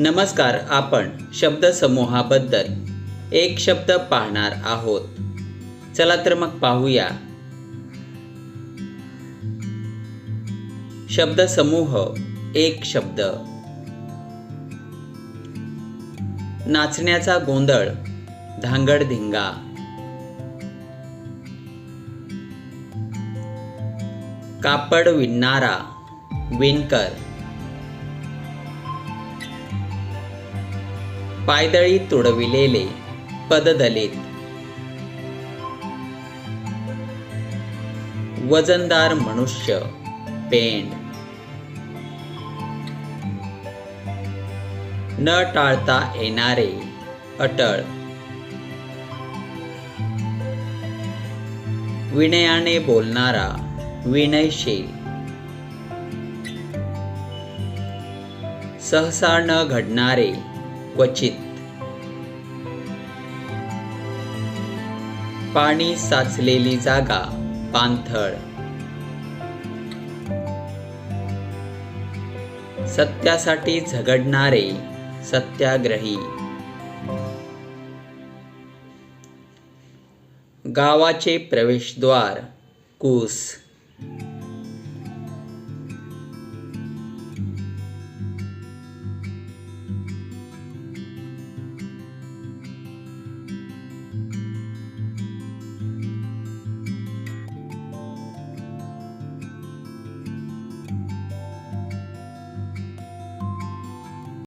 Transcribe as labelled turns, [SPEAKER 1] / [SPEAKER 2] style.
[SPEAKER 1] नमस्कार आपण शब्दसमूहाबद्दल एक शब्द पाहणार आहोत. चला तर मग पाहूया. शब्दसमूह एक शब्द. नाचण्याचा गोंधळ धांगडधिंगा कापड विणणारा विणकर. पायदळी तुडविलेले पददलित. वजनदार मनुष्य पेंड. न टाळता येणारे अटळ. विनयाने बोलणारा विनयशील. सहसा न घडणारे क्वचित. पाणी साचलेली जागा पांथळ सत्यासाठी झगडणारे सत्याग्रही. गावाचे प्रवेशद्वार कूस.